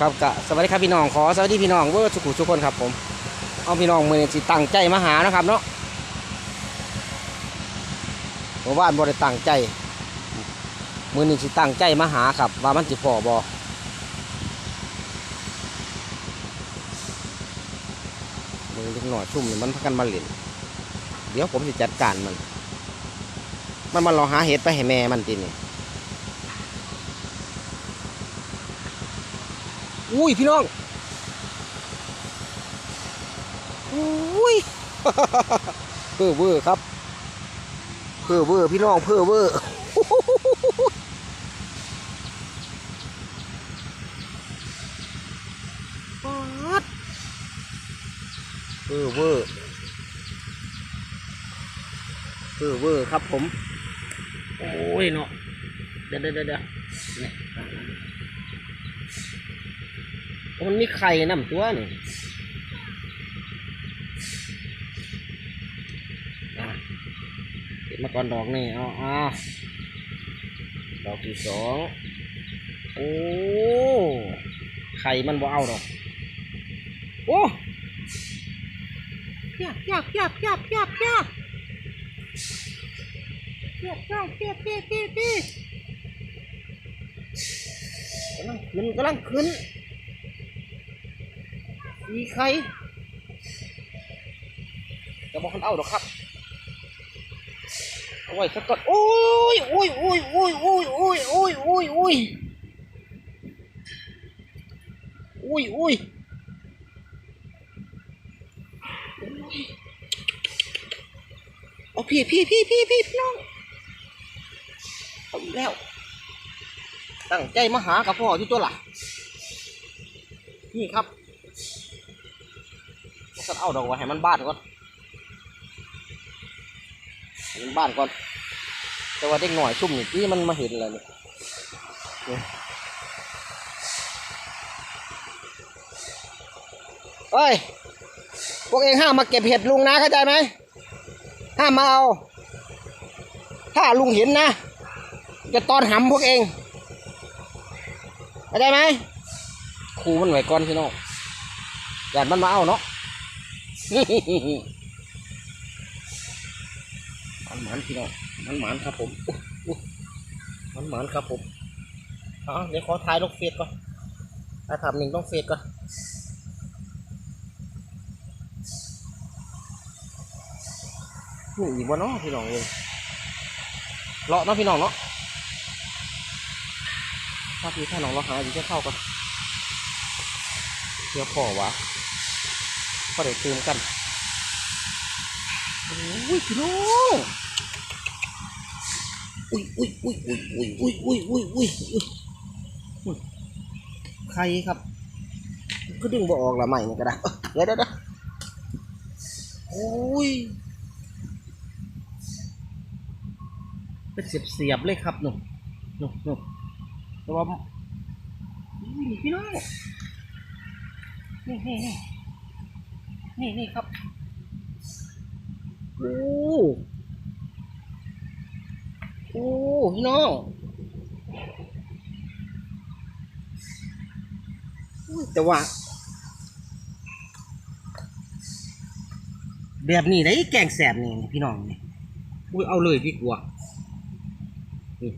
ครับกะสวัสดีครับพี่น้องขอสวัสดีพี่น้องเวอร์สุขุทุกคนครับผมเอาพี่น้องมือจิตตั้งใจมาหานะครับเนาะเพราะว่าบ่ได้ตั้งใจมือนี้สิตั้งใจมาหาครับ ว่ามันสิพอบ่มือเล็กหน่อยชุ่มมันพักกันมาเล่นเดี๋ยวผมสิจัดการมัน มันมารอหาเห็ดไปให้แม่มันทีนี่ อุ้ยพี่น้องอุ้ยเพื่อเวอร์ครับ เพื่อเวอร์พี่น้องเพื่อเวอร์ปาดเพื่อเวอร์เพื่อเวอร์ครับผม โอ้ยเนาะเดี๋ยวเดี๋ยวเดี๋ยวเดี๋ยวเนี่ย มันมีไข่น้ำตัวนี่อะเก็บมาก่อนดอกนี่เอาเอาดอกที่สองโอ้ ไข่มันบ่เอาดอก โอ้เพียบเพียบเพียบเพียบเพียบเพียบเปี้ยเปี้ยเปี้ยเปี้ยเปี้ยเปี้ยกำลังขึ้นกำลังขึ้น มีใครจะบอกคนเอาหรอครับเอาไว้สักก่อนโอ้ยโอ้ยโอ้ยโอ้ยโอ้ยโอ้ยโอ้ยโอ้ยโอ้ยโอ้ยโอ้ยเอาพี่พี่พี่พี่พี่พี่น้องเอาอีกแล้ว ตั้งใจมาหากับพ่อที่ตัวหล่ะนี่ครับ ก็เอาดอกไว้ให้มันบ้านก่อนมันบ้านก่อน แต่ว่าเด็กหน่อยซุ่มนี่ที่มันมาเห็นอะไรเนี่ยนี่เฮ้ย พวกเองห้ามมาเก็บเห็ดลุงนะเข้าใจไหมห้ามมาเอา ถ้าลุงเห็นนะ จะตอนหำพวกเองเข้าใจไหมครูมันไหวก่อนพี่น้องอย่ามันมาเอาเนาะ มันหมานพี่น้องมันหมานครับผมมันหมานครับผมเอาเดี๋ยวขอถ่ายลงเฟซก่อนถ่ายภาพหนึ่งลงเฟซก่อนนี่อีกบ่เนาะพี่น้องเลยเลาะเนาะพี่น้องเนาะถ้าพี่ถ้าน้องเราหาอยู่จะเข้ากันเดี๋ยวพ่อวะ ก็ได้ตื่นกันโอ้ยพี่น้องอุ้ยอุ้ยอุ้ยอุ้ยอุ้ยอุ้ยอุ้ยอุ้ยอุ้ยอุ้ยใครครับ ก็ดึงบ่ออกละใหม่นี่ก็ได้เดี๋ยวเดี๋ยวเดี๋ยวโอ้ยเป็นเสียบเสียบๆเลยครับหนุ่มหนุ่มหนุ่มแต่ว่านี่พี่น้องนี่นี่นี่ นี่นี่ครับโอ้โอ้พี่น้องแต่ว่า แบบนี้ได้แกงแสบนี่พี่น้องนี่อุ้ยเอาเลยพี่กลัวนี่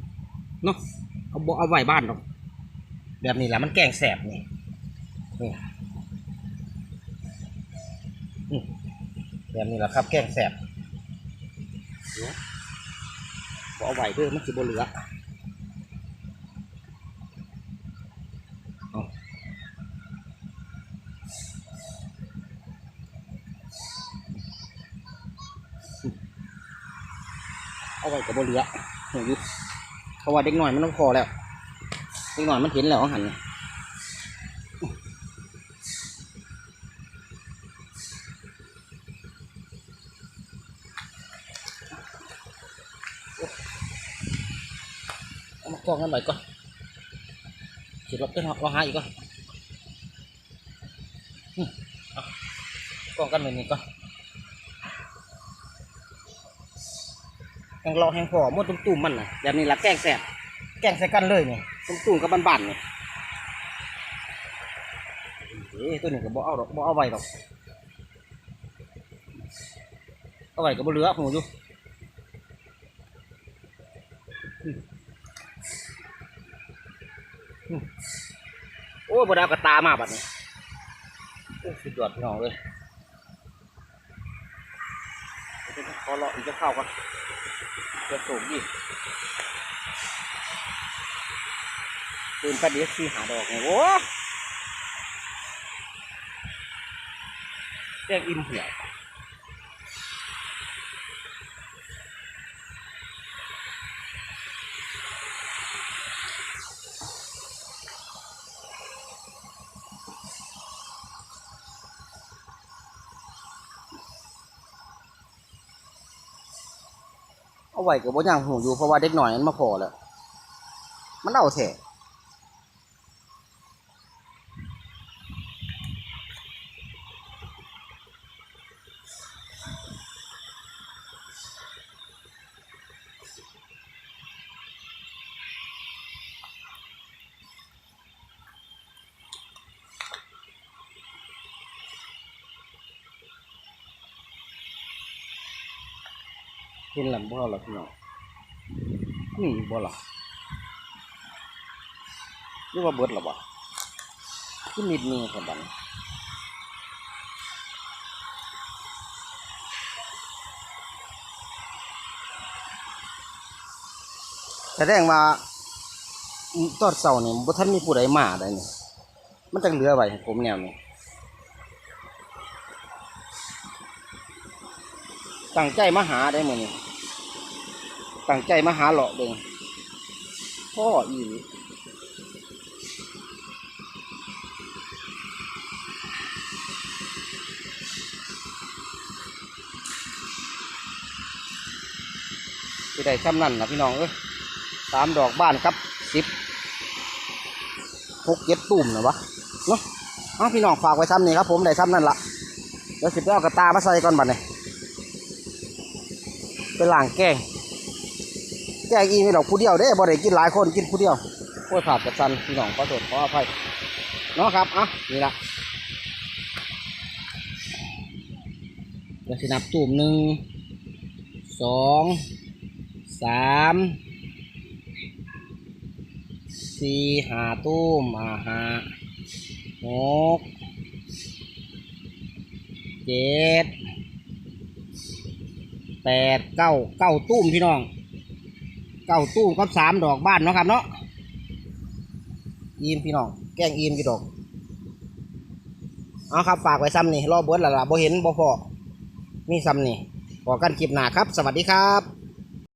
เนาะเอาบเอาไว้บ้านหรอกแบบนี้แหละมันแกงแสบนี่นี่ แบบนี้แหละครับ แกงแสบเดี๋ยวบ่เอาไว้เด้อมันสิบ่เหลือเอาไว้กับบ่เหลือเฮ้ยเพราะว่าเด็กหน่อยมันต้องพอแล้ว เด็กหน่อยมันเห็นแล้วหันเอา มากองกันหน่อยก่อนขีดรถขึ้นเราหาอีกก่อนอืมเอากองกันหน่อยนี่ก่อนแหงรอแหงพอหมดตุ้มๆมันน่ะแบบนี้ละแกล้งแสบแกล้งใส่กันเลยเนี่ยตุ้มๆกับบ้านๆเนี่ยเอ้ตัวนี้ก็บ่เอาดอกบ่เอาไว้ดอกเอาไว้ก็บ่เหลือหูอยู่อืมอืม โอ้บ่ได้เอากระตามาบัดนี้โอ้สุดยอดพี่น้องเลยขอรออีกจะเข้าก่อนจะสูงดิปืนประเดี๋ยวสีหาดอกไงโอ้แจ้งอิ่มเหี่ยว เอาไว้กับบ่ย่างหูอยู่เพราะว่าเด็กหน่อยมันมาพอแล้ว มันเอาแท้ เห็นหลังบ่หรอพี่น้องนี่บ่หรอหรือว่าเบิดหรอบ่ขึ้นนิดนึงคนดันแสดงว่าตอนเสาร์นี่บ่ทันมีผู้ใดมาได้นี่มันจังเหลือไว้ให้ผมแนวนี้ ตั้งใจมาหาได้มื้อนี้ตั้งใจมาหาเลาะเบิ่งพ่ออีหลีสิได้ซ้ำนั่นนะพี่น้องเอ้ยสามดอกบ้านครับสิบหกเจ็ดตุ่มนะวะเนาะพี่น้องฝากไว้ซ้ำนี่ครับผมได้ซ้ำนั่นละเดี๋ยวสิไปเอากระตามาใส่ก่อนบัดเนี้ เป็นล่างแกงแกงอีไม่ดอกผู้เดียวเด้บ่ได้กินหลายคนกินผู้เดียวโอ้ยขาดกระสันพี่น้องขอโทษขออภัยเนาะครับอะนี่ละเดี๋ยวสินับตุ่มหนึ่งสองสามสี่หาตุ้มอ่าหาหกเจ็ด แปดเก้าเก้าตุ้มพี่น้องเก้าตุ้มกับสามดอกบ้านเนาะครับเนาะอีมพี่น้องแกล้งอีมกี่ดอกเอาครับฝากไว้ซ้ำนี่รอเบิร์ดละละบ่เห็นบ่พอมีซ้ำนี่บอกันคลิปหน้าครับ สวัสดีครับ